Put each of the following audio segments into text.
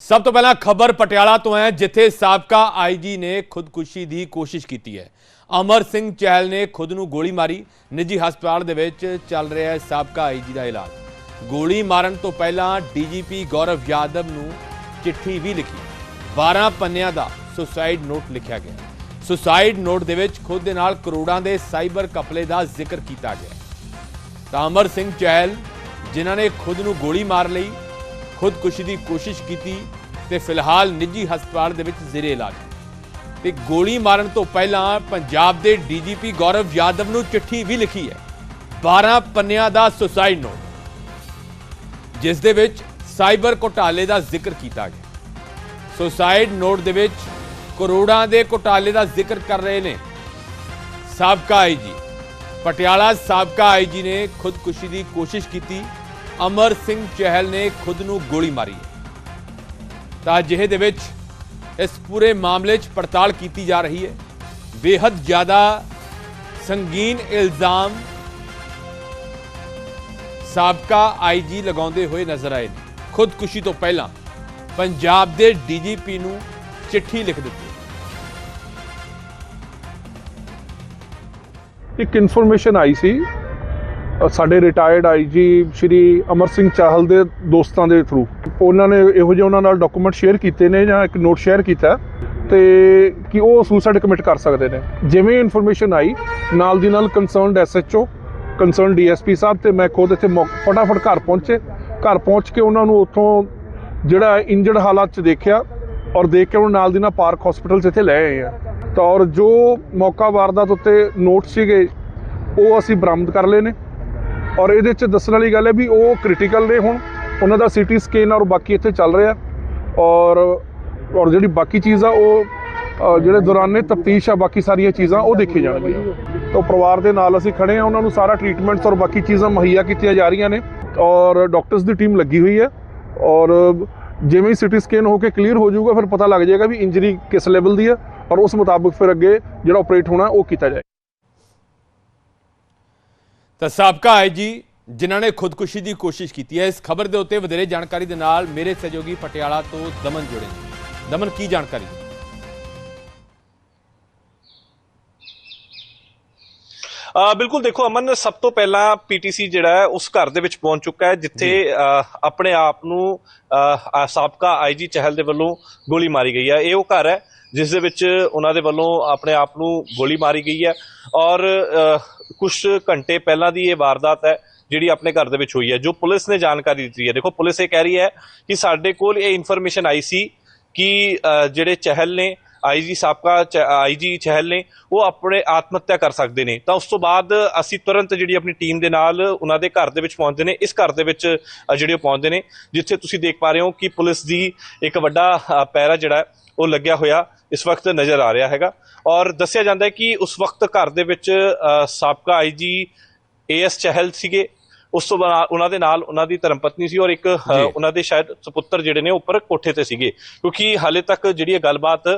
ਸਭ ਤੋਂ ਪਹਿਲਾਂ ਖਬਰ ਪਟਿਆਲਾ ਤੋਂ ਹੈ, ਜਿੱਥੇ ਸਾਬਕਾ ਆਈਜੀ ਨੇ ਖੁਦਕੁਸ਼ੀ ਦੀ ਕੋਸ਼ਿਸ਼ ਕੀਤੀ ਹੈ। ਅਮਰ ਸਿੰਘ ਚਹਿਲ ਨੇ ਖੁਦ ਨੂੰ ਗੋਲੀ ਮਾਰੀ। ਨਿੱਜੀ ਹਸਪਤਾਲ ਦੇ ਵਿੱਚ ਚੱਲ ਰਿਹਾ ਹੈ ਸਾਬਕਾ ਆਈਜੀ ਦਾ ਇਲਾਜ। ਗੋਲੀ ਮਾਰਨ ਤੋਂ ਪਹਿਲਾਂ ਡੀਜੀਪੀ ਗੌਰਵ ਯਾਦਵ ਨੂੰ ਚਿੱਠੀ ਵੀ ਲਿਖੀ। 12 ਪੰਨਿਆਂ ਦਾ ਸੁਸਾਈਡ ਨੋਟ ਲਿਖਿਆ ਗਿਆ। ਸੁਸਾਈਡ ਨੋਟ ਦੇ ਵਿੱਚ ਖੁਦ ਦੇ ਨਾਲ ਕਰੋੜਾਂ ਦੇ ਸਾਈਬਰ ਕਪਲੇ ਦਾ ਜ਼ਿਕਰ ਕੀਤਾ ਗਿਆ। ਤਾਂ ਅਮਰ ਸਿੰਘ ਚਹਿਲ, ਜਿਨ੍ਹਾਂ ਨੇ ਖੁਦ ਨੂੰ ਗੋਲੀ ਮਾਰ ਲਈ ਖੁਦਕੁਸ਼ੀ ਦੀ ਕੋਸ਼ਿਸ਼ ਕੀਤੀ ਤੇ ਫਿਲਹਾਲ ਨਿੱਜੀ ਹਸਪਤਾਲ ਦੇ ਵਿੱਚ ਜ਼ੇਰੇ ਇਲਾਜ। ਨੇ। ਤੇ ਗੋਲੀ ਮਾਰਨ ਤੋਂ ਪਹਿਲਾਂ ਪੰਜਾਬ ਦੇ ਡੀਜੀਪੀ ਗੌਰਵ ਯਾਦਵ ਨੂੰ ਚਿੱਠੀ ਵੀ ਲਿਖੀ ਹੈ। 12 ਪੰਨਿਆਂ ਦਾ ਸੁਸਾਈਡ ਨੋਟ। ਜਿਸ ਦੇ ਵਿੱਚ ਸਾਈਬਰ ਘੁਟਾਲੇ ਦਾ ਜ਼ਿਕਰ ਕੀਤਾ ਗਿਆ। ਸੁਸਾਈਡ ਨੋਟ ਦੇ ਵਿੱਚ ਕਰੋੜਾਂ ਦੇ ਘੁਟਾਲੇ ਦਾ ਜ਼ਿਕਰ ਕਰ ਰਹੇ ਨੇ। ਸਾਬਕਾ ਆਈਜੀ ਪਟਿਆਲਾ ਸਾਬਕਾ ਆਈਜੀ ਨੇ ਖੁਦਕੁਸ਼ੀ ਦੀ ਕੋਸ਼ਿਸ਼ ਕੀਤੀ ਅਮਰ ਸਿੰਘ ਚਹਿਲ ਨੇ ਖੁਦ ਨੂੰ ਗੋਲੀ ਮਾਰੀ। ਹੈ ਤਾਂ ਅਜਿਹੇ ਦੇ ਵਿੱਚ ਇਸ ਪੂਰੇ ਮਾਮਲੇ 'ਚ ਪੜਤਾਲ ਕੀਤੀ ਜਾ ਰਹੀ ਹੈ। ਬੇहद ਜ਼ਿਆਦਾ ਸੰਗੀਨ ਇਲਜ਼ਾਮ ਸਾਬਕਾ ਆਈਜੀ ਲਗਾਉਂਦੇ ਹੋਏ ਨਜ਼ਰ ਆਏ ਨੇ। ਖੁਦਕੁਸ਼ੀ ਤੋਂ ਪਹਿਲਾਂ ਪੰਜਾਬ ਦੇ ਡੀਜੀਪੀ ਨੂੰ ਚਿੱਠੀ ਲਿਖ ਦਿੱਤੀ। ਇੱਕ ਇਨਫੋਰਮੇਸ਼ਨ ਆਈ ਸੀ ਸਾਡੇ ਰਿਟਾਇਰਡ ਆਈਜੀ ਸ਼੍ਰੀ ਅਮਰ ਸਿੰਘ ਚਾਹਲ ਦੇ ਦੋਸਤਾਂ ਦੇ ਥਰੂ ਉਹਨਾਂ ਨੇ ਇਹੋ ਜਿਹੇ ਉਹਨਾਂ ਨਾਲ ਡਾਕੂਮੈਂਟ ਸ਼ੇਅਰ ਕੀਤੇ ਨੇ ਜਾਂ ਇੱਕ ਨੋਟ ਸ਼ੇਅਰ ਕੀਤਾ ਤੇ ਕਿ ਉਹ ਸੁਸਾਈਡ ਕਮਿਟ ਕਰ ਸਕਦੇ ਨੇ। ਜਿਵੇਂ ਇਨਫੋਰਮੇਸ਼ਨ ਆਈ, ਨਾਲ ਦੀ ਨਾਲ ਕੰਸਰਨਡ ਐਸਐਚਓ ਕੰਸਰਨ ਡੀਐਸਪੀ ਸਾਹਿਬ ਤੇ ਮੈਂ ਖੁਦ ਇੱਥੇ ਮੌ- ਫਟਾਫਟ ਘਰ ਪਹੁੰਚੇ। ਘਰ ਪਹੁੰਚ ਕੇ ਉਹਨਾਂ ਨੂੰ ਉੱਥੋਂ ਜਿਹੜਾ ਇੰਜਰਡ ਹਾਲਾਤ 'ਚ ਦੇਖਿਆ ਔਰ ਦੇਖ ਕੇ ਉਹਨੂੰ ਨਾਲ ਦੀ ਨਾਲ ਪਾਰਕ ਹਸਪੀਟਲ 'ਚ ਇੱਥੇ ਲੈ ਆਏ ਆ। ਤਾਂ ਔਰ ਜੋ ਮੌਕਾ ਵਾਰਦਾਤ ਉੱਤੇ ਨੋਟ ਸੀਗੇ, ਉਹ ਅਸੀਂ ਬਰਾਮਦ ਕਰ ਲਏ ਨੇ। ਔਰ ਇਹਦੇ 'ਚ ਦੱਸਣ ਵਾਲੀ ਗੱਲ ਹੈ ਵੀ ਉਹ ਕ੍ਰਿਟੀਕਲ ਨੇ ਹੁਣ। ਉਹਨਾਂ ਦਾ ਸੀਟੀ ਸਕੈਨ ਔਰ ਬਾਕੀ ਇੱਥੇ ਚੱਲ ਰਿਹਾ। ਔਰ ਔਰ ਜਿਹੜੀ ਬਾਕੀ ਚੀਜ਼ ਆ, ਉਹ ਜਿਹੜੇ ਦੌਰਾਨੇ ਤਫਤੀਸ਼ ਆ, ਬਾਕੀ ਸਾਰੀਆਂ ਚੀਜ਼ਾਂ, ਉਹ ਦੇਖੀ ਜਾਣਗੀਆਂ। ਤਾਂ ਪਰਿਵਾਰ ਦੇ ਨਾਲ ਅਸੀਂ ਖੜੇ ਆ ਉਹਨਾਂ ਨੂੰ ਸਾਰਾ ਟ੍ਰੀਟਮੈਂਟਸ ਔਰ ਬਾਕੀ ਚੀਜ਼ਾਂ ਮੁਹੱਈਆ ਕੀਤੀਆਂ ਜਾ ਰਹੀਆਂ ਨੇ। ਔਰ ਡਾਕਟਰਸ ਦੀ ਟੀਮ ਲੱਗੀ ਹੋਈ ਹੈ। ਔਰ ਜਿਵੇਂ ਹੀ ਸਿਟੀ ਸਕੈਨ ਹੋ ਕੇ ਕਲੀਅਰ ਹੋ ਜਾਊਗਾ, ਫਿਰ ਪਤਾ ਲੱਗ ਜਾਏਗਾ ਵੀ ਇੰਜਰੀ ਕਿਸ ਲੈਵਲ ਦੀ ਹੈ। ਔਰ ਉਸ ਮੁਤਾਬਕ ਫਿਰ ਅੱਗੇ ਜਿਹੜਾ ਆਪਰੇਟ ਹੋਣਾ, ਉਹ ਕੀਤਾ ਜਾਏਗਾ। ਤਾਂ ਸਾਬਕਾ ਆਈਜੀ ਜਿਨ੍ਹਾਂ ਨੇ ਖੁਦਕੁਸ਼ੀ ਦੀ ਕੋਸ਼ਿਸ਼ ਕੀਤੀ ਹੈ, ਇਸ ਖਬਰ ਦੇ ਉੱਤੇ ਵਧੇਰੇ ਜਾਣਕਾਰੀ ਦੇ ਨਾਲ ਮੇਰੇ ਸਹਿਯੋਗੀ ਪਟਿਆਲਾ ਤੋਂ ਦਮਨ ਜੁੜੇ ਨੇ। ਦਮਨ, ਕੀ ਜਾਣਕਾਰੀ? ਬਿਲਕੁਲ ਦੇਖੋ ਅਮਨ ਸਭ ਤੋਂ ਪਹਿਲਾਂ ਪੀਟੀਸੀ ਜਿਹੜਾ ਹੈ ਉਸ ਘਰ ਦੇ ਵਿੱਚ ਪਹੁੰਚ ਚੁੱਕਾ ਹੈ ਜਿੱਥੇ ਆਪਣੇ ਆਪ ਨੂੰ ਸਾਬਕਾ ਆਈਜੀ ਚਹਿਲ ਦੇ ਵੱਲੋਂ ਗੋਲੀ ਮਾਰੀ ਗਈ ਹੈ। ਇਹ ਉਹ ਘਰ ਹੈ ਜਿਸ ਦੇ ਵਿੱਚ ਉਹਨਾਂ ਦੇ ਵੱਲੋਂ ਆਪਣੇ ਆਪ ਨੂੰ ਗੋਲੀ ਮਾਰੀ ਗਈ ਹੈ ਔਰ ਕੁਝ ਘੰਟੇ ਪਹਿਲਾਂ ਦੀ ਇਹ ਵਾਰਦਾਤ ਹੈ ਜਿਹੜੀ ਆਪਣੇ ਘਰ ਦੇ ਵਿੱਚ ਹੋਈ ਹੈ ਜੋ ਪੁਲਿਸ ਨੇ ਜਾਣਕਾਰੀ ਦਿੱਤੀ ਹੈ। ਦੇਖੋ ਪੁਲਿਸ ਇਹ ਕਹਿ ਰਹੀ ਹੈ ਕਿ ਸਾਡੇ ਕੋਲ ਇਹ ਇਨਫੋਰਮੇਸ਼ਨ ਆਈ ਸੀ ਕਿ ਜਿਹੜੇ ਚਹਿਲ ਨੇ ਆਈਜੀ ਸਾਬਕਾ ਆਈਜੀ ਚਹਿਲ ਨੇ ਉਹ ਆਪਣੇ ਆਤਮ ਹੱਤਿਆ ਕਰ ਸਕਦੇ ਨੇ। ਤਾਂ ਉਸ ਤੋਂ ਬਾਅਦ ਅਸੀਂ ਤੁਰੰਤ ਜਿਹੜੀ ਆਪਣੀ ਟੀਮ ਦੇ ਨਾਲ ਉਹਨਾਂ ਦੇ ਘਰ ਦੇ ਵਿੱਚ ਪਹੁੰਚਦੇ ਨੇ। ਇਸ ਘਰ ਦੇ ਵਿੱਚ ਜਿਹੜੇ ਉਹ ਪਹੁੰਚਦੇ ਨੇ ਜਿੱਥੇ ਤੁਸੀਂ ਦੇਖ ਪਾ ਰਹੇ ਹੋ ਕਿ ਪੁਲਿਸ ਦੀ ਇੱਕ ਵੱਡਾ ਪੈਰਾ ਜਿਹੜਾ ਉਹ ਲੱਗਿਆ ਹੋਇਆ ਇਸ ਵਕਤ ਨਜ਼ਰ ਆ ਰਿਹਾ ਹੈਗਾ। ਔਰ ਦੱਸਿਆ ਜਾਂਦਾ ਹੈ ਕਿ ਉਸ ਵਕਤ ਘਰ ਦੇ ਵਿੱਚ ਸਾਬਕਾ ਆਈਜੀ ਏਐਸ ਚਹਿਲ ਸੀਗੇ। ਉਸ ਤੋਂ ਬਾਅਦ ਉਹਨਾਂ ਦੇ ਨਾਲ ਉਹਨਾਂ ਦੀ ਧਰਮਪਤਨੀ ਸੀ ਔਰ ਇੱਕ। ਉਹਨਾਂ ਦੇ ਸ਼ਾਇਦ ਸੁਪੁੱਤਰ ਜਿਹੜੇ ਨੇ ਉੱਪਰ ਕੋਠੇ ਤੇ ਸੀਗੇ। ਕਿਉਂਕਿ ਹਾਲੇ ਤੱਕ ਜਿਹੜੀ ਇਹ ਗੱਲਬਾਤ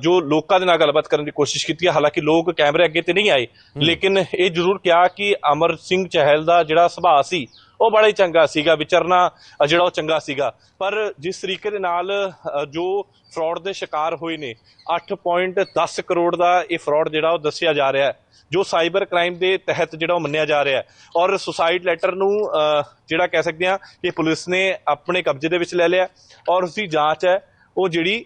ਜੋ ਲੋਕਾਂ ਦੇ ਨਾਲ ਗੱਲਬਾਤ ਕਰਨ ਦੀ ਕੋਸ਼ਿਸ਼ ਕੀਤੀ ਹੈ ਹਾਲਾਂਕਿ ਲੋਕ ਕੈਮਰੇ ਅੱਗੇ ਤੇ ਨਹੀਂ ਆਏ ਲੇਕਿਨ ਇਹ ਜ਼ਰੂਰ ਕਿਹਾ ਕਿ ਅਮਰ ਸਿੰਘ ਚਹਿਲ ਦਾ ਜਿਹੜਾ ਸੁਭਾਅ ਸੀ ਉਹ ਬੜਾ ਹੀ ਚੰਗਾ ਸੀਗਾ ਵਿਚਰਨਾ ਜਿਹੜਾ ਉਹ ਚੰਗਾ ਸੀਗਾ। ਪਰ ਜਿਸ ਤਰੀਕੇ ਦੇ ਨਾਲ ਜੋ ਫਰਾਡ ਦੇ ਸ਼ਿਕਾਰ ਹੋਏ ਨੇ 8.10 ਕਰੋੜ ਦਾ ਇਹ ਫਰਾਡ ਜਿਹੜਾ ਉਹ ਦੱਸਿਆ ਜਾ ਰਿਹਾ ਹੈ ਜੋ ਸਾਈਬਰ ਕ੍ਰਾਈਮ ਦੇ ਤਹਿਤ ਜਿਹੜਾ ਉਹ ਮੰਨਿਆ ਜਾ ਰਿਹਾ ਹੈ। ਔਰ ਸੁਸਾਈਡ ਲੈਟਰ ਨੂੰ ਜਿਹੜਾ ਕਹਿ ਸਕਦੇ ਆ ਕਿ ਪੁਲਿਸ ਨੇ ਆਪਣੇ ਕਬਜ਼ੇ ਦੇ ਵਿੱਚ ਲੈ ਲਿਆ ਔਰ ਉਸ ਦੀ ਜਾਂਚ ਹੈ ਉਹ ਜਿਹੜੀ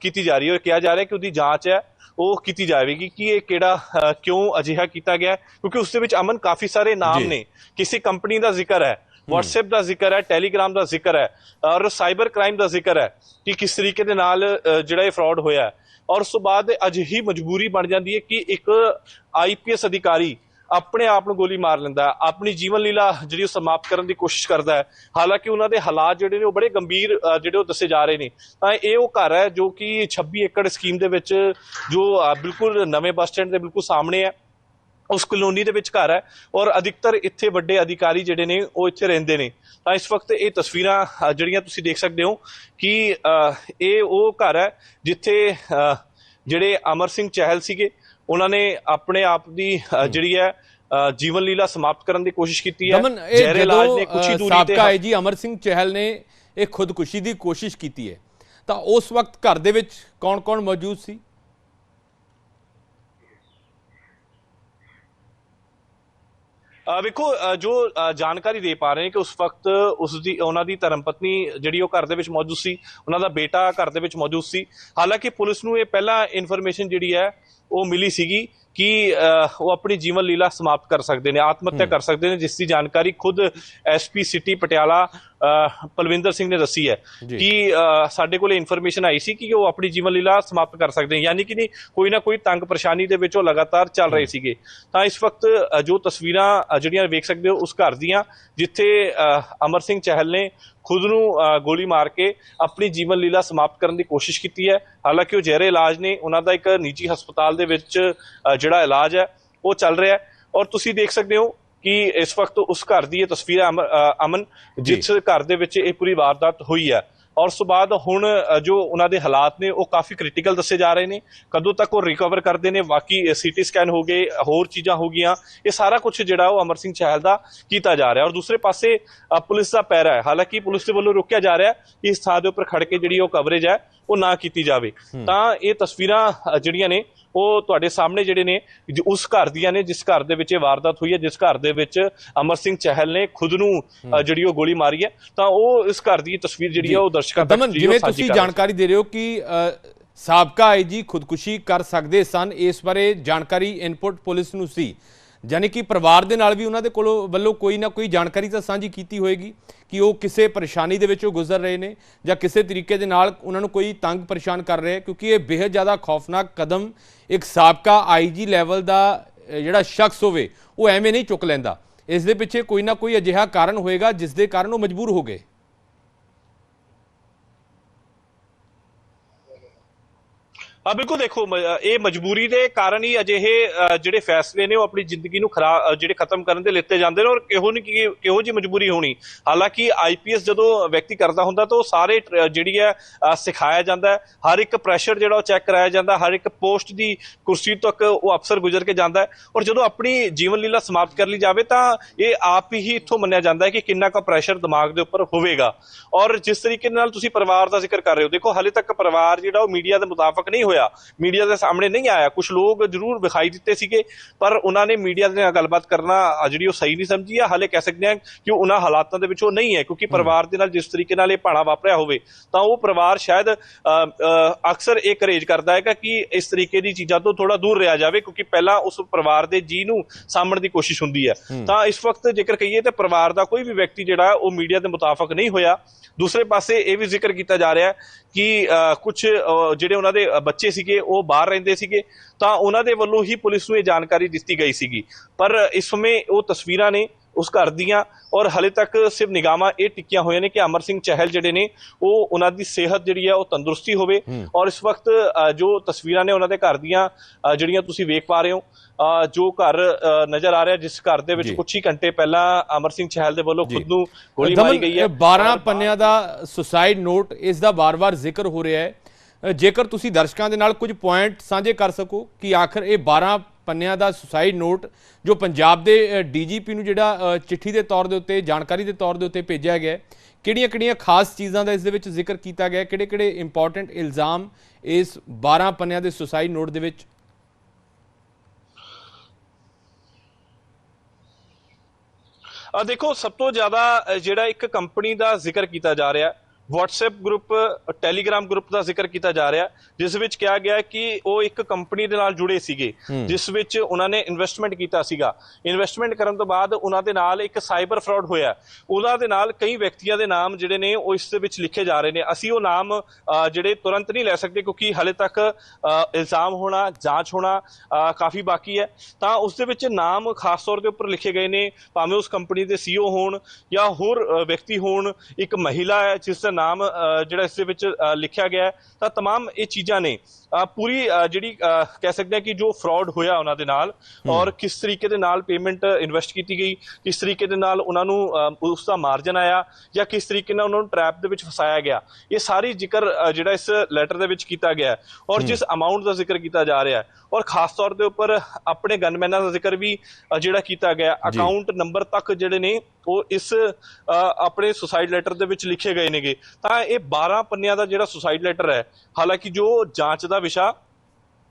ਕੀਤੀ ਜਾ ਰਹੀ ਹੈ ਔਰ ਕਿਹਾ ਜਾ ਰਿਹਾ ਕਿ ਉਹਦੀ ਜਾਂਚ ਹੈ ਉਹ ਕੀਤੀ ਜਾਵੇਗੀ ਕਿ ਇਹ ਕਿਹੜਾ ਕਿਉਂ ਅਜਿਹਾ ਕੀਤਾ ਗਿਆ। ਕਿਉਂਕਿ ਉਸ ਦੇ ਵਿੱਚ ਅਮਨ ਕਾਫੀ ਸਾਰੇ ਨਾਮ। ਨੇ ਕਿਸੇ ਕੰਪਨੀ ਦਾ ਜ਼ਿਕਰ ਹੈ WhatsApp ਦਾ ਜ਼ਿਕਰ ਹੈ Telegram ਦਾ ਜ਼ਿਕਰ ਹੈ ਔਰ ਸਾਈਬਰ ਕ੍ਰਾਈਮ ਦਾ ਜ਼ਿਕਰ ਹੈ ਕਿ ਕਿਸ ਤਰੀਕੇ ਦੇ ਨਾਲ ਜਿਹੜਾ ਇਹ ਫਰਾਡ ਹੋਇਆ। ਔਰ ਉਸ ਤੋਂ ਬਾਅਦ ਅਜਿਹੀ ਮਜਬੂਰੀ ਬਣ ਜਾਂਦੀ ਹੈ ਕਿ ਇੱਕ ਆਈਪੀਐਸ ਅਧਿਕਾਰੀ ਆਪਣੇ ਆਪ ਨੂੰ ਗੋਲੀ ਮਾਰ ਲੈਂਦਾ ਹੈ ਆਪਣੀ ਜੀਵਨ ਲੀਲਾ ਜਿਹੜੀ ਉਹ ਸਮਾਪਤ ਕਰਨ ਦੀ ਕੋਸ਼ਿਸ਼ ਕਰਦਾ ਹੈ। ਹਾਲਾਂਕਿ ਉਹਨਾਂ ਦੇ ਹਾਲਾਤ ਜਿਹੜੇ ਨੇ ਉਹ ਬੜੇ ਗੰਭੀਰ ਜਿਹੜੇ ਉਹ ਦੱਸੇ ਜਾ ਰਹੇ ਨੇ। ਤਾਂ ਇਹ ਉਹ ਘਰ ਹੈ ਜੋ ਕਿ 26 ਏਕੜ ਸਕੀਮ ਦੇ ਵਿੱਚ ਜੋ ਬਿਲਕੁਲ ਨਵੇਂ ਬੱਸ ਸਟੈਂਡ ਦੇ ਬਿਲਕੁਲ ਸਾਹਮਣੇ ਹੈ। ਉਸ ਕਲੋਨੀ ਦੇ ਵਿੱਚ ਘਰ ਹੈ ਔਰ ਅਧਿਕਤਰ ਇੱਥੇ ਵੱਡੇ ਅਧਿਕਾਰੀ ਜਿਹੜੇ ਨੇ ਉਹ ਇੱਥੇ ਰਹਿੰਦੇ ਨੇ। ਤਾਂ ਇਸ ਵਕਤ ਇਹ ਤਸਵੀਰਾਂ ਜਿਹੜੀਆਂ ਤੁਸੀਂ ਦੇਖ ਸਕਦੇ ਹੋ ਕਿ ਅ, ਇਹ ਉਹ ਘਰ ਹੈ ਜਿੱਥੇ ਅ, ਜਿਹੜੇ ਅਮਰ ਸਿੰਘ ਚਹਿਲ ਸੀਗੇ ਉਹਨਾਂ ਨੇ ਆਪਣੇ ਆਪ ਦੀ ਜਿਹੜੀ ਹੈ ਜੀਵਨ ਲੀਲਾ ਸਮਾਪਤ ਕਰਨ ਦੀ ਕੋਸ਼ਿਸ਼ ਕੀਤੀ ਹੈ। ਦਮਨ ਇਹ ਜ਼ਹਿਰ ਇਲਾਜ ਜਦੋਂ ਨੇ ਕੁਛ ਹੀ ਦੂਰੀ ਤੇ ਸਾਬਕਾ ਆਈਜੀ ਅਮਰ ਸਿੰਘ ਚਹਿਲ ਨੇ ਇਹ ਖੁਦਕੁਸ਼ੀ ਦੀ ਕੋਸ਼ਿਸ਼ ਕੀਤੀ ਹੈ। ਤਾਂ ਉਸ ਵਕਤ ਘਰ ਦੇ ਵਿੱਚ ਕੌਣ-ਕੌਣ ਮੌਜੂਦ ਸੀ? ਵੇਖੋ ਜੋ ਜਾਣਕਾਰੀ ਦੇ ਪਾ ਰਹੇ ਕਿ ਉਸ ਵਕਤ ਉਸ ਦੀ ਉਹਨਾਂ ਦੀ ਧਰਮ ਪਤਨੀ ਜਿਹੜੀ ਉਹ ਘਰ ਦੇ ਵਿੱਚ ਮੌਜੂਦ ਸੀ, ਉਹਨਾਂ ਦਾ ਬੇਟਾ ਘਰ ਦੇ ਵਿੱਚ ਮੌਜੂਦ ਸੀ। ਹਾਲਾਂਕਿ ਪੁਲਿਸ ਨੂੰ ਇਹ ਪਹਿਲਾਂ ਇਨਫੋਰਮੇਸ਼ਨ ਜਿਹੜੀ ਹੈ ਉਹ ਮਿਲੀ ਸੀਗੀ ਕਿ ਉਹ ਆਪਣੀ ਜੀਵਨ ਲੀਲਾ ਸਮਾਪਤ ਕਰ ਸਕਦੇ ਨੇ ਆਤਮ ਹੱਤਿਆ ਕਰ ਸਕਦੇ ਨੇ ਜਿਸ ਦੀ ਜਾਣਕਾਰੀ ਖੁਦ ਐਸਪੀ ਸਿਟੀ ਪਟਿਆਲਾ ਪਲਵਿੰਦਰ ਸਿੰਘ ਨੇ ਦੱਸੀ ਹੈ। ਕਿ ਸਾਡੇ ਕੋਲ ਇਨਫੋਰਮੇਸ਼ਨ ਆਈ ਸੀ ਕਿ ਉਹ ਆਪਣੀ ਜੀਵਨ ਲੀਲਾ ਸਮਾਪਤ ਕਰ ਸਕਦੇ ਨੇ ਯਾਨੀ ਕਿ ਨਹੀਂ ਕੋਈ ਨਾ ਕੋਈ ਤੰਗ ਪਰੇਸ਼ਾਨੀ ਦੇ ਵਿੱਚ ਉਹ ਲਗਾਤਾਰ ਚੱਲ ਰਹੇ ਸੀਗੇ। ਤਾਂ ਇਸ ਵਕਤ ਜੋ ਤਸਵੀਰਾਂ ਜਿਹੜੀਆਂ ਵੇਖ ਸਕਦੇ ਹੋ ਉਸ ਘਰ ਦੀਆਂ ਜਿੱਥੇ ਅਮਰ ਸਿੰਘ ਚਹਿਲ ਨੇ ਖੁਦ ਨੂੰ ਗੋਲੀ ਮਾਰ ਕੇ ਆਪਣੀ ਜੀਵਨ ਲੀਲਾ ਸਮਾਪਤ ਕਰਨ ਦੀ ਕੋਸ਼ਿਸ਼ ਕੀਤੀ ਹੈ। ਹਾਲਾਂਕਿ ਉਹ ਜ਼ਹਿਰੇ ਇਲਾਜ ਨੇ ਉਹਨਾਂ ਦਾ ਇੱਕ ਨਿੱਜੀ ਹਸਪਤਾਲ ਦੇ ਵਿੱਚ ਜਿਹੜਾ ਇਲਾਜ ਹੈ ਉਹ ਚੱਲ ਰਿਹਾ ਹੈ। ਔਰ ਤੁਸੀਂ ਦੇਖ ਸਕਦੇ ਹੋ ਕਿ ਇਸ ਵਕਤ ਉਸ ਘਰ ਦੀ ਇਹ ਤਸਵੀਰ ਅਮਨ ਜਿਸ ਘਰ ਦੇ ਵਿੱਚ ਇਹ ਪੂਰੀ ਵਾਰਦਾਤ ਹੋਈ ਹੈ। ਔਰ ਉਸ ਤੋਂ ਬਾਅਦ ਹੁਣ ਜੋ ਉਹਨਾਂ ਦੇ ਹਾਲਾਤ ਨੇ, ਉਹ ਕਾਫੀ ਕ੍ਰਿਟੀਕਲ ਦੱਸੇ ਜਾ ਰਹੇ ਨੇ। ਕਦੋਂ ਤੱਕ ਉਹ ਰਿਕਵਰ ਕਰਦੇ ਨੇ, ਬਾਕੀ ਸੀਟੀ ਸਕੈਨ ਹੋ ਗਏ, ਹੋਰ ਚੀਜ਼ਾਂ ਹੋ ਗਈਆਂ, ਇਹ ਸਾਰਾ ਕੁਝ ਜਿਹੜਾ ਉਹ ਅਮਰ ਸਿੰਘ ਚਾਹਲ ਦਾ ਕੀਤਾ ਜਾ ਰਿਹਾ। ਔਰ ਦੂਸਰੇ ਪਾਸੇ ਪੁਲਿਸ ਦਾ ਪੈਰਾ ਹੈ। ਹਾਲਾਂਕਿ ਪੁਲਿਸ ਦੇ ਵੱਲੋਂ ਰੋਕਿਆ ਜਾ ਰਿਹਾ ਕਿ ਇਸ ਥਾਂ ਦੇ ਉੱਪਰ ਖੜ ਕੇ ਜਿਹੜੀ ਉਹ ਕਵਰੇਜ ਹੈ ਉਹ ਨਾ ਕੀਤੀ ਜਾਵੇ। ਤਾਂ ਇਹ ਤਸਵੀਰਾਂ ਜਿਹੜੀਆਂ ਨੇ ਉਹ ਤੁਹਾਡੇ ਸਾਹਮਣੇ ਜਿਹੜੇ ਨੇ ਉਸ ਘਰ ਦੀਆਂ ਨੇ ਜਿਸ ਘਰ ਦੇ ਵਿੱਚ ਇਹ ਵਾਰਦਾਤ ਹੋਈ ਹੈ ਜਿਸ ਘਰ ਦੇ ਵਿੱਚ ਅਮਰ ਸਿੰਘ ਚਹਿਲ ਨੇ ਖੁਦ ਨੂੰ ਜਿਹੜੀ ਉਹ ਗੋਲੀ ਮਾਰੀ ਹੈ। ਤਾਂ ਉਹ ਇਸ ਘਰ ਦੀ ਤਸਵੀਰ ਜਿਹੜੀ ਹੈ ਉਹ ਦਰਸ਼ਕਾਂ ਤੱਕ ਜਿਵੇਂ ਤੁਸੀਂ ਜਾਣਕਾਰੀ ਦੇ ਰਹੇ ਹੋ ਕਿ ਸਾਬਕਾ ਆਈਜੀ ਖੁਦਕੁਸ਼ੀ ਕਰ ਸਕਦੇ ਸਨ ਇਸ ਬਾਰੇ ਜਾਣਕਾਰੀ ਇਨਪੁਟ ਪੁਲਿਸ ਨੂੰ ਸੀ। ਯਾਨੀ ਕਿ ਪਰਿਵਾਰ ਦੇ ਨਾਲ ਵੀ ਉਹਨਾਂ ਦੇ ਕੋਲੋਂ ਵੱਲੋਂ ਕੋਈ ਨਾ ਕੋਈ ਜਾਣਕਾਰੀ ਤਾਂ ਸਾਂਝੀ ਕੀਤੀ ਹੋਏਗੀ ਕਿ ਉਹ ਕਿਸੇ ਪਰੇਸ਼ਾਨੀ ਦੇ ਵਿੱਚੋਂ ਗੁਜ਼ਰ ਰਹੇ ਨੇ ਜਾਂ ਕਿਸੇ ਤਰੀਕੇ ਦੇ ਨਾਲ ਉਹਨਾਂ ਨੂੰ ਕੋਈ ਤੰਗ ਪਰੇਸ਼ਾਨ ਕਰ ਰਿਹਾ, ਕਿਉਂਕਿ ਇਹ ਬੇहद ਜ਼ਿਆਦਾ ਖੌਫਨਾਕ ਕਦਮ ਇੱਕ ਸਾਬਕਾ ਆਈਜੀ ਲੈਵਲ ਦਾ ਜਿਹੜਾ ਸ਼ਖਸ ਹੋਵੇ, ਉਹ ਐਵੇਂ ਨਹੀਂ ਚੁੱਕ ਲੈਂਦਾ। ਇਸ ਦੇ ਪਿੱਛੇ ਕੋਈ ਨਾ ਕੋਈ ਅਜਿਹਾ ਕਾਰਨ ਹੋਏਗਾ ਜਿਸ ਦੇ ਕਾਰਨ ਉਹ ਮਜਬੂਰ ਹੋ ਗਏ। ਆ ਬਿਲਕੁਲ ਦੇਖੋ, ਮ- ਇਹ ਮਜਬੂਰੀ ਦੇ ਕਾਰਨ ਹੀ ਅਜਿਹੇ ਜਿਹੜੇ ਫੈਸਲੇ ਨੇ ਉਹ ਆਪਣੀ ਜ਼ਿੰਦਗੀ ਨੂੰ ਖਰਾ ਜਿਹੜੇ ਖਤਮ ਕਰਨ ਦੇ ਲਿੱਤੇ ਜਾਂਦੇ ਨੇ ਔਰ ਕਿਹੋ ਨਹੀਂ ਕੀ, ਕਿਹੋ ਜੀ ਮਜਬੂਰੀ ਹੋਣੀ। ਹਾਲਾਂਕਿ ਆਈਪੀਐਸ ਜਦੋਂ ਵਿਅਕਤੀ ਕਰਦਾ ਹੁੰਦਾ ਤਾਂ ਉਹ ਸਾਰੇ ਟਰ- ਜਿਹੜੀ ਹੈ ਸਿਖਾਇਆ ਜਾਂਦਾ ਹਰ ਇੱਕ ਪ੍ਰੈਸ਼ਰ ਜਿਹੜਾ ਉਹ ਚੈੱਕ ਕਰਾਇਆ ਜਾਂਦਾ, ਹਰ ਇੱਕ ਪੋਸਟ ਦੀ ਕੁਰਸੀ ਤੱਕ ਉਹ ਅਫਸਰ ਗੁਜ਼ਰ ਕੇ ਜਾਂਦਾ ਔਰ ਜਦੋਂ ਆਪਣੀ ਜੀਵਨ ਲੀਲਾ ਸਮਾਪਤ ਕਰ ਲਈ ਜਾਵੇ ਤਾਂ ਇਹ ਆਪ ਹੀ ਇੱਥੋਂ ਮੰਨਿਆ ਜਾਂਦਾ ਹੈ ਕਿ ਕਿੰਨਾ ਕੁ ਪ੍ਰੈਸ਼ਰ ਦਿਮਾਗ ਦੇ ਉੱਪਰ ਹੋਵੇਗਾ। ਔਰ ਜਿਸ ਤਰੀਕੇ ਨਾਲ ਤੁਸੀਂ ਪਰਿਵਾਰ ਦਾ ਜ਼ਿਕਰ ਕਰ ਰਹੇ ਹੋ, ਦੇਖੋ ਹਾਲੇ ਤੱਕ ਪਰਿਵਾਰ ਜਿਹੜਾ ਉਹ ਮੀਡੀਆ ਦੇ ਮੁਤਾਬਕ ਨਹੀਂ ਹੋਇਆ। ਮੀਡੀਆ ਦੇ ਸਾਹਮਣੇ ਨਹੀਂ ਆਇਆ। ਕੁਝ ਲੋਕ ਜ਼ਰੂਰ ਵਿਖਾਈ ਦਿੱਤੇ ਸੀਗੇ ਪਰ ਉਹਨਾਂ ਨੇ ਮੀਡੀਆ ਦੇ ਨਾਲ ਗੱਲਬਾਤ ਕਰਨਾ ਜਿਹੜੀ ਉਹ ਸਹੀ ਨਹੀਂ ਸਮਝੀ ਆ। ਹਾਲੇ ਕਹਿ ਸਕਦੇ ਹਾਂ ਕਿ ਉਹਨਾਂ ਹਾਲਾਤਾਂ ਦੇ ਵਿੱਚ ਉਹ ਨਹੀਂ ਹੈ ਕਿਉਂਕਿ ਪਰਿਵਾਰ ਦੇ ਨਾਲ ਜਿਸ ਤਰੀਕੇ ਨਾਲ ਇਹ ਭਾਣਾ ਵਾਪਰਿਆ ਹੋਵੇ ਤਾਂ ਉਹ ਪਰਿਵਾਰ ਸ਼ਾਇਦ ਅਕਸਰ ਇਹ ਕਰੇਜ ਕਰਦਾ ਹੈਗਾ ਕਿ ਇਸ ਤਰੀਕੇ ਦੀ ਚੀਜ਼ਾਂ ਤੋਂ ਥੋੜਾ ਦੂਰ ਰਿਹਾ ਜਾਵੇ ਕਿਉਂਕਿ ਪਹਿਲਾਂ ਉਸ ਪਰਿਵਾਰ ਦੇ ਜੀ ਨੂੰ ਸਾਂਭਣ ਦੀ ਕੋਸ਼ਿਸ਼ ਹੁੰਦੀ ਹੈ। ਤਾਂ ਇਸ ਵਕਤ ਜੇਕਰ ਕਹੀਏ ਤੇ ਪਰਿਵਾਰ ਦਾ ਕੋਈ ਵੀ ਵਿਅਕਤੀ ਜਿਹੜਾ ਉਹ ਮੀਡੀਆ ਦੇ ਮੁਤਾਬਕ ਨਹੀਂ ਹੋਇਆ। ਦੂਸਰੇ ਪਾਸੇ ਇਹ ਵੀ ਜ਼ਿਕਰ ਕੀਤਾ ਜਾ ਰਿਹਾ ਹੈ ਕਿ ਕੁਝ ਜਿਹੜੇ ਉਹਨਾਂ ਦੇ ਅ, ਬੱਚੇ ਸੀਗੇ ਉਹ ਬਾਹਰ ਰਹਿੰਦੇ ਸੀਗੇ ਤਾਂ ਉਹਨਾਂ ਦੇ ਵੱਲੋਂ ਹੀ ਪੁਲਿਸ ਨੂੰ ਇਹ ਜਾਣਕਾਰੀ ਦਿੱਤੀ ਗਈ ਸੀਗੀ ਪਰ ਇਸ ਸਮੇਂ ਉਹ ਤਸਵੀਰਾਂ ਨੇ ਉਸ ਘਰ ਦੀਆਂ ਔਰ ਹਲੇ ਤੱਕ ਸਿਰਫ ਨਿਗਾਹਾਂ ਇਹ ਟਿੱਕੀਆਂ ਹੋਈਆਂ ਨੇ ਕਿ ਅਮਰ ਸਿੰਘ ਚਹਿਲ ਜਿਹੜੇ ਨੇ ਉਹ ਉਹਨਾਂ ਦੀ ਸਿਹਤ ਜਿਹੜੀ ਹੈ ਉਹ ਤੰਦਰੁਸਤੀ ਹੋਵੇ ਔਰ ਇਸ ਵਕਤ ਜੋ ਤਸਵੀਰਾਂ ਨੇ ਉਹਨਾਂ ਦੇ ਘਰ ਦੀਆਂ ਜਿਹੜੀਆਂ ਤੁਸੀਂ ਵੇਖ ਪਾ ਰਹੇ ਹੋ ਜੋ ਘਰ ਨਜ਼ਰ ਆ ਰਿਹਾ ਜਿਸ ਘਰ ਦੇ ਵਿੱਚ। ਕੁਝ ਹੀ ਘੰਟੇ ਪਹਿਲਾਂ ਅਮਰ ਸਿੰਘ ਚਹਿਲ ਦੇ ਵੱਲੋਂ। ਖੁਦ ਨੂੰ ਗੋਲੀ ਮਾਰੀ ਗਈ ਹੈ ਇਹ 12 ਔਰ ਪੰਨਿਆਂ ਦਾ ਸੁਸਾਈਡ ਨੋਟ ਇਸ ਦਾ ਬਾਰ-ਬਾਰ ਜ਼ਿਕਰ ਹੋ ਰਿਹਾ ਹੈ ਜੇਕਰ ਤੁਸੀਂ ਦਰਸ਼ਕਾਂ ਦੇ ਨਾਲ ਕੁਝ ਪੁਆਇੰਟ ਸਾਂਝੇ ਕਰ ਸਕੋ ਕਿ ਆਖਰ ਇਹ 12 ਪੰਨਿਆਂ ਦਾ ਸੁਸਾਈਡ ਨੋਟ ਜੋ ਪੰਜਾਬ ਦੇ ਡੀਜੀਪੀ ਨੂੰ ਜਿਹੜਾ ਚਿੱਠੀ ਦੇ ਤੌਰ ਦੇ ਉੱਤੇ, ਜਾਣਕਾਰੀ ਦੇ ਤੌਰ ਦੇ ਉੱਤੇ ਭੇਜਿਆ ਗਿਆ ਕਿਹੜੀਆਂ-ਕਿਹੜੀਆਂ ਖਾਸ ਚੀਜ਼ਾਂ ਦਾ ਇਸ ਦੇ ਵਿੱਚ ਜ਼ਿਕਰ ਕੀਤਾ ਗਿਆ ਕਿਹੜੇ-ਕਿਹੜੇ ਇੰਪੋਰਟੈਂਟ ਇਲਜ਼ਾਮ ਇਸ 12 ਪੰਨਿਆਂ ਦੇ ਸੁਸਾਈਡ ਨੋਟ ਦੇ ਵਿੱਚ? ਦੇਖੋ, ਸਭ ਤੋਂ ਜ਼ਿਆਦਾ ਜਿਹੜਾ ਇੱਕ ਕੰਪਨੀ ਦਾ ਜ਼ਿਕਰ ਕੀਤਾ ਜਾ ਰਿਹਾ WhatsApp ਗਰੁੱਪ Telegram ਗਰੁੱਪ ਦਾ ਜ਼ਿਕਰ ਕੀਤਾ ਜਾ ਰਿਹਾ ਜਿਸ ਵਿੱਚ ਕਿਹਾ ਗਿਆ ਕਿ ਉਹ ਇੱਕ ਕੰਪਨੀ ਦੇ ਨਾਲ ਜੁੜੇ ਸੀਗੇ ਜਿਸ ਵਿੱਚ ਉਹਨਾਂ ਨੇ ਇਨਵੈਸਟਮੈਂਟ ਕੀਤਾ ਸੀਗਾ। ਇਨਵੈਸਟਮੈਂਟ ਕਰਨ ਤੋਂ ਬਾਅਦ ਉਹਨਾਂ ਦੇ ਨਾਲ ਇੱਕ ਸਾਈਬਰ ਫਰਾਡ ਹੋਇਆ। ਉਹਨਾਂ ਦੇ ਨਾਲ ਕਈ ਵਿਅਕਤੀਆਂ ਦੇ ਨਾਮ ਜਿਹੜੇ ਨੇ ਉਹ ਇਸ ਦੇ ਵਿੱਚ ਲਿਖੇ ਜਾ ਰਹੇ ਨੇ। ਅਸੀਂ ਉਹ ਨਾਮ ਜਿਹੜੇ ਤੁਰੰਤ ਨਹੀਂ ਲੈ ਸਕਦੇ ਕਿਉਂਕਿ ਹਲੇ ਤੱਕ ਇਲਜ਼ਾਮ ਹੋਣਾ ਜਾਂਚ ਹੋਣਾ ਕਾਫੀ ਬਾਕੀ ਹੈ। ਤਾਂ ਉਸ ਦੇ ਵਿੱਚ ਨਾਮ ਖਾਸ ਤੌਰ ਦੇ ਉੱਪਰ ਲਿਖੇ ਗਏ ਨੇ ਭਾਵੇਂ ਉਸ ਕੰਪਨੀ ਦੇ ਸੀਈਓ ਹੋਣ ਜਾਂ ਹੋਰ ਵਿਅਕਤੀ ਹੋਣ ਇੱਕ ਮਹਿਲਾ ਹੈ ਜਿਸ ਦਾ ਨਾਮ ਅ, ਜਿਹੜਾ ਇਸ ਦੇ ਵਿੱਚ ਅ, ਲਿਖਿਆ ਗਿਆ ਹੈ ਤਾਂ तमाम ਇਹ ਚੀਜ਼ਾਂ ਨੇ ਅ, ਪੂਰੀ ਅ, ਜਿਹੜੀ ਅ, ਕਹਿ ਸਕਦੇ ਹਾਂ ਕਿ ਜੋ ਫਰਾਡ ਹੋਇਆ ਉਹਨਾਂ ਦੇ ਨਾਲ ਔਰ ਕਿਸ ਤਰੀਕੇ ਦੇ ਨਾਲ ਪੇਮੈਂਟ ਇਨਵੈਸਟ ਕੀਤੀ ਗਈ ਕਿਸ ਤਰੀਕੇ ਦੇ ਨਾਲ ਉਹਨਾਂ ਨੂੰ ਅ, ਉਸ ਦਾ ਮਾਰਜਨ ਆਇਆ ਜਾਂ ਕਿਸ ਤਰੀਕੇ ਨਾਲ ਉਹਨਾਂ ਨੂੰ ਟ੍ਰੈਪ ਦੇ ਵਿੱਚ ਫਸਾਇਆ ਗਿਆ ਇਹ ਸਾਰੀ ਜ਼ਿਕਰ ਅ, ਜਿਹੜਾ ਇਸ ਲੈਟਰ ਦੇ ਵਿੱਚ ਕੀਤਾ ਗਿਆ ਹੈ ਔਰ ਜਿਸ ਅਮਾਉਂਟ ਦਾ ਜ਼ਿਕਰ ਕੀਤਾ ਜਾ ਰਿਹਾ ਹੈ ਔਰ ਖਾਸ ਤੌਰ ਦੇ ਉੱਪਰ ਆਪਣੇ ਗਨਮੈਨਾਂ ਦਾ ਜ਼ਿਕਰ ਵੀ ਅ, ਜਿਹੜਾ ਕੀਤਾ ਗਿਆ ਅਕਾਊਂਟ ਨੰਬਰ ਤੱਕ ਜਿਹੜੇ ਨੇ ਉਹ ਇਸ ਅ, ਆਪਣੇ ਸੁਸਾਈਡ ਲੈਟਰ ਦੇ ਵਿੱਚ ਲਿਖੇ ਗਏ ਨੇਗੇ ਤਾਂ ਇਹ 12 ਪੰਨਿਆਂ ਦਾ ਜਿਹੜਾ ਸੁਸਾਈਡ ਲੈਟਰ ਹੈ ਹਾਲਾਂਕਿ ਜੋ ਜਾਂਚ ਦਾ ਵਿਸ਼ਾ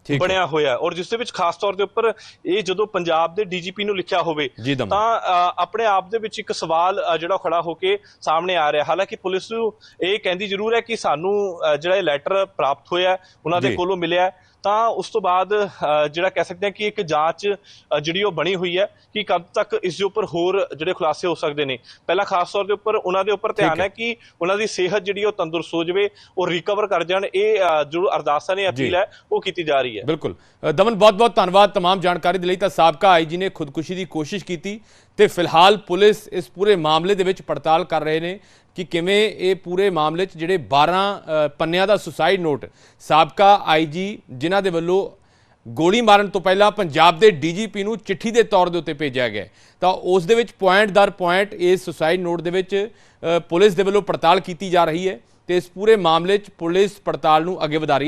ਬਣਿਆ ਹੋਇਆ ਔਰ ਜਿਸ ਦੇ ਵਿੱਚ ਖਾਸ ਤੌਰ ਦੇ ਉੱਪਰ ਇਹ ਜਦੋਂ ਪੰਜਾਬ ਦੇ ਡੀਜੀਪੀ ਨੂੰ ਲਿਖਿਆ ਹੋਵੇ ਤਾਂ ਆਪਣੇ ਆਪ ਦੇ ਵਿੱਚ ਇੱਕ ਸਵਾਲ ਜਿਹੜਾ ਖੜਾ ਹੋ ਕੇ ਸਾਹਮਣੇ ਆ ਰਿਹਾ। ਹਾਲਾਂਕਿ ਪੁਲਿਸ ਨੂੰ ਇਹ ਕਹਿੰਦੀ ਜ਼ਰੂਰ ਹੈ ਕਿ ਸਾਨੂੰ ਜਿਹੜਾ ਇਹ ਲੈਟਰ ਪ੍ਰਾਪਤ ਹੋਇਆ ਉਹਨਾਂ ਦੇ। ਕੋਲੋਂ ਮਿਲਿਆ ਤਾਂ ਉਸ ਤੋਂ ਬਾਅਦ ਅ, ਜਿਹੜਾ ਕਹਿ ਸਕਦੇ ਹਾਂ ਕਿ ਇੱਕ ਜਾਂਚ ਅ, ਜਿਹੜੀ ਉਹ ਬਣੀ ਹੋਈ ਹੈ ਕਿ ਕਦ ਤੱਕ ਇਸ ਦੇ ਉੱਪਰ ਹੋਰ ਜਿਹੜੇ ਖੁਲਾਸੇ ਹੋ ਸਕਦੇ ਨੇ ਪਹਿਲਾਂ ਖਾਸ ਤੌਰ ਦੇ ਉੱਪਰ ਉਹਨਾਂ ਦੇ ਉੱਪਰ ਧਿਆਨ ਹੈ। ਹੈ ਕਿ ਉਹਨਾਂ ਦੀ ਸਿਹਤ ਜਿਹੜੀ ਉਹ ਤੰਦਰੁਸਤ ਹੋ ਜਾਵੇ ਉਹ ਰਿਕਵਰ ਕਰ ਜਾਣ ਇਹ ਅ, ਜੋ ਅਰਦਾਸਾਂ ਨੇ ਅਪੀਲ ਜੀ। ਹੈ ਉਹ ਕੀਤੀ ਜਾ ਰਹੀ ਹੈ ਬਿਲਕੁਲ ਅ, ਦਮਨ ਬਹੁਤ ਬਹੁਤ ਧੰਨਵਾਦ तमाम ਜਾਣਕਾਰੀ ਦੇ ਲਈ ਤਾਂ ਸਾਬਕਾ ਆਈਜੀ ਨੇ ਖੁਦਕੁਸ਼ੀ ਦੀ ਕੋਸ਼ਿਸ਼ ਕੀਤੀ ਤੇ ਫਿਲਹਾਲ ਪੁਲਿਸ ਇਸ ਪੂਰੇ ਮਾਮਲੇ ਦੇ ਵਿੱਚ ਪੜਤਾਲ ਕਰ ਰਹੇ ਨੇ ਕਿ ਕਿਵੇਂ ਇਹ ਪੂਰੇ ਮਾਮਲੇ 'ਚ ਜਿਹੜੇ 12 ਪੰਨਿਆਂ ਦਾ ਸੁਸਾਈਡ ਨੋਟ ਸਾਬਕਾ ਆਈਜੀ ਜਿਨ੍ਹਾਂ ਦੇ ਵੱਲੋਂ ਗੋਲੀ ਮਾਰਨ ਤੋਂ ਪਹਿਲਾਂ ਪੰਜਾਬ ਦੇ ਡੀਜੀਪੀ ਨੂੰ ਚਿੱਠੀ ਦੇ ਤੌਰ ਦੇ ਉੱਤੇ ਭੇਜਿਆ ਗਿਆ ਤਾਂ ਉਸ ਦੇ ਵਿੱਚ ਪੁਆਇੰਟ ਦਰ ਪੁਆਇੰਟ ਇਸ ਸੁਸਾਈਡ ਨੋਟ ਦੇ ਵਿੱਚ ਪੁਲਿਸ ਦੇ ਵੱਲੋਂ ਪੜਤਾਲ ਕੀਤੀ ਜਾ ਰਹੀ ਹੈ ਤੇ ਇਸ ਪੂਰੇ ਮਾਮਲੇ 'ਚ ਪੁਲਿਸ ਪੜਤਾਲ ਨੂੰ ਅੱਗੇ ਵਧਾ ਰਹੀ